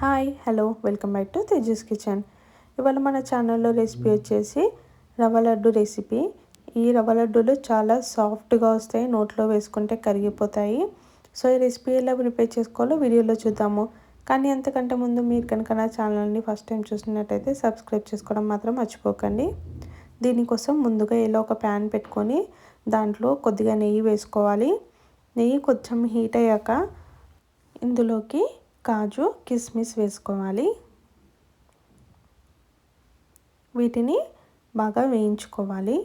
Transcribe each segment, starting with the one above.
Hi hello welcome back to Tejas kitchen. ఇవాళ మన ఛానల్లో రెసిపీ వచ్చేసి రవ్వ లడ్డు రెసిపీ. ఈ రవ్వ లడ్డూలు చాలా సాఫ్ట్గా వస్తాయి నోట్లో వేసుకుంటే కరిగిపోతాయి. సో ఈ రెసిపీ ఎలా ప్రిపేర్ చేసుకోవాలో వీడియోలో చూద్దాము. కానీ అంతకంటే ముందు మీరు కనుక నా ఛానల్ని ఫస్ట్ టైం చూసినట్టయితే సబ్స్క్రైబ్ చేసుకోవడం మాత్రం మర్చిపోకండి. దీనికోసం ముందుగా ఇలా ఒక ప్యాన్ పెట్టుకొని దాంట్లో కొద్దిగా నెయ్యి వేసుకోవాలి. నెయ్యి కొంచెం హీట్ అయ్యాక ఇందులోకి కాజు కిస్మిస్ వేసుకోవాలి. వీటిని బాగా వేయించుకోవాలి.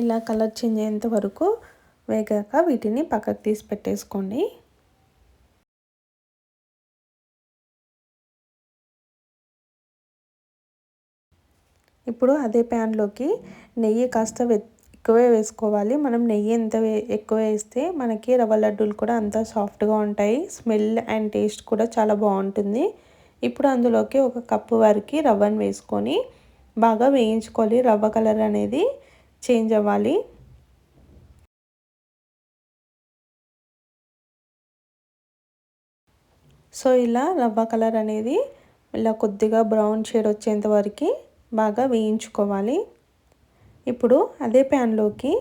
ఇలా కలర్ చేంజ్ అయ్యేంత వరకు వేగాక వీటిని పక్కకు తీసి పెట్టేసుకోండి. ఇప్పుడు అదే ప్యాన్లోకి నెయ్యి కాస్త ఎక్కువే వేసుకోవాలి. మనం నెయ్యి ఎంత ఎక్కువ వేస్తే మనకి రవ్వ లడ్డూలు కూడా అంత సాఫ్ట్గా ఉంటాయి. స్మెల్ అండ్ టేస్ట్ కూడా చాలా బాగుంటుంది. ఇప్పుడు అందులోకి ఒక కప్పు వరకు రవ్వను వేసుకొని బాగా వేయించుకోవాలి. రవ్వ కలర్ అనేది చేంజ్ అవ్వాలి. సో ఇలా రవ్వ కలర్ అనేది ఇలా కొద్దిగా బ్రౌన్ షేడ్ వచ్చేంత వరకు బాగా వేయించుకోవాలి. ఇప్పుడు అదే ప్యాన్లోకి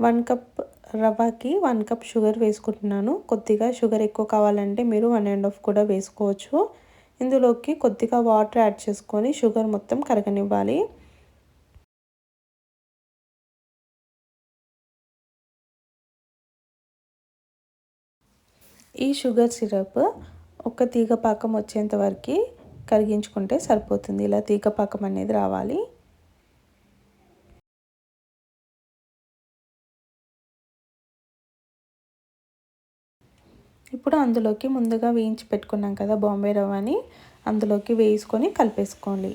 వన్ కప్ రవ్వకి వన్ కప్ షుగర్ వేసుకుంటున్నాను. కొద్దిగా షుగర్ ఎక్కువ కావాలంటే మీరు వన్ అండ్ హాఫ్ కూడా వేసుకోవచ్చు. ఇందులోకి కొద్దిగా వాటర్ యాడ్ చేసుకొని షుగర్ మొత్తం కరగనివ్వాలి. ఈ షుగర్ సిరప్ ఒక తీగ పాకం వచ్చేంత వరకు కరిగించుకుంటే సరిపోతుంది. ఇలా తీగ పాకం అనేది రావాలి. ఇప్పుడు అందులోకి ముందుగా వేయించి పెట్టుకున్నాం కదా బాంబే రవ్వని అందులోకి వేసుకొని కలిపేసుకోండి.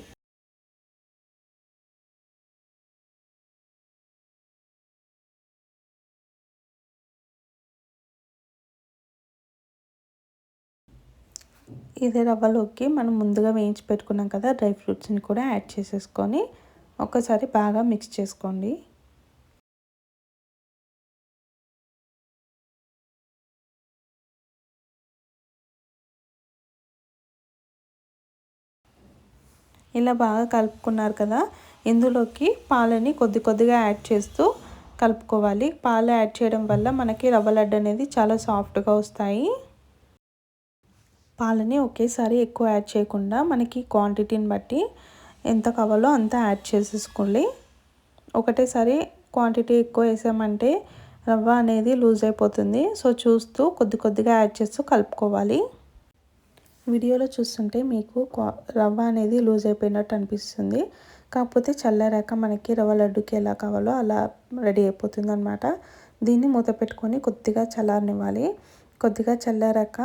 ఇదే రవ్వలోకి మనం ముందుగా వేయించి పెట్టుకున్నాం కదా డ్రై ఫ్రూట్స్ని కూడా యాడ్ చేసేసుకొని ఒకసారి బాగా మిక్స్ చేసుకోండి. ఇలా బాగా కలుపుకున్నారు కదా ఇందులోకి పాలని కొద్ది కొద్దిగా యాడ్ చేస్తూ కలుపుకోవాలి. పాలు యాడ్ చేయడం వల్ల మనకి రవ్వ లడ్డు అనేది చాలా సాఫ్ట్గా వస్తాయి. పాలని ఒకేసారి ఎక్కువ యాడ్ చేయకుండా మనకి క్వాంటిటీని బట్టి ఎంత కావాలో అంత యాడ్ చేసేసుకోండి. ఒకటేసారి క్వాంటిటీ ఎక్కువ వేసామంటే రవ్వ అనేది లూజ్ అయిపోతుంది. సో చూస్తూ కొద్ది కొద్దిగా యాడ్ చేస్తూ కలుపుకోవాలి. వీడియోలో చూస్తుంటే మీకు రవ్వ అనేది లూజ్ అయిపోయినట్టు అనిపిస్తుంది. కాకపోతే చల్లారాక మనకి రవ్వ లడ్డుకి ఎలా కావాలో అలా రెడీ అయిపోతుంది అనమాట దీన్ని మూత పెట్టుకొని కొద్దిగా చల్లారనివ్వాలి. కొద్దిగా చల్లారాక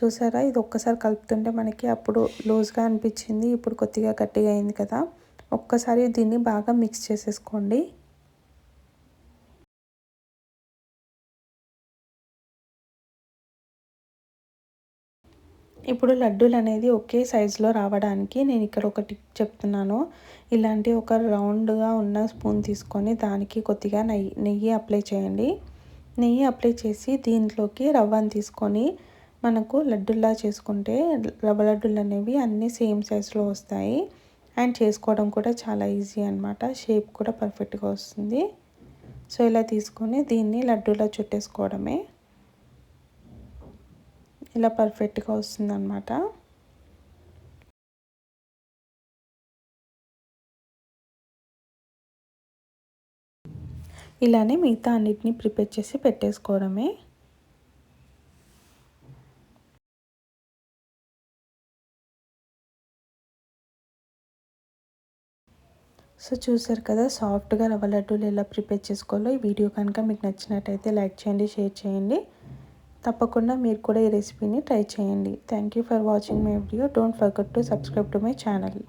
చూసారా? ఇది ఒక్కసారి కలుపుతుంటే మనకి అప్పుడు లూజ్గా అనిపించింది. ఇప్పుడు కొద్దిగా గట్టిగా అయింది కదా. ఒక్కసారి దీన్ని బాగా మిక్స్ చేసేసుకోండి. ఇప్పుడు లడ్డూలు అనేది ఒకే సైజులో రావడానికి నేను ఇక్కడ ఒక టిప్ చెప్తున్నాను. ఇలాంటి ఒక రౌండ్గా ఉన్న స్పూన్ తీసుకొని దానికి కొద్దిగా నెయ్యి నెయ్యి అప్లై చేయండి. నెయ్యి అప్లై చేసి దీంట్లోకి రవ్వను తీసుకొని మనకు లడ్డుల్లా చేసుకుంటే రవ్వ లడ్డులు అనేవి అన్నీ సేమ్ సైజులో వస్తాయి. అండ్ చేసుకోవడం కూడా చాలా ఈజీ అనమాట షేప్ కూడా పర్ఫెక్ట్గా వస్తుంది. సో ఇలా తీసుకొని దీన్ని లడ్డూలా చుట్టేసుకోవడమే. ఇలా పర్ఫెక్ట్గా వస్తుంది అనమాట ఇలానే మిగతా అన్నిటిని ప్రిపేర్ చేసి పెట్టేసుకోవడమే. సో చూసారు కదా సాఫ్ట్గా రవ్వ లడ్డూలు ఎలా ప్రిపేర్ చేసుకోవాలో ఈ వీడియో కనుక మీకు నచ్చినట్టయితే లైక్ చేయండి షేర్ చేయండి. తప్పకుండా మీరు కూడా ఈ రెసిపీని ట్రై చేయండి. Thank you for watching my video don't forget to subscribe to my channel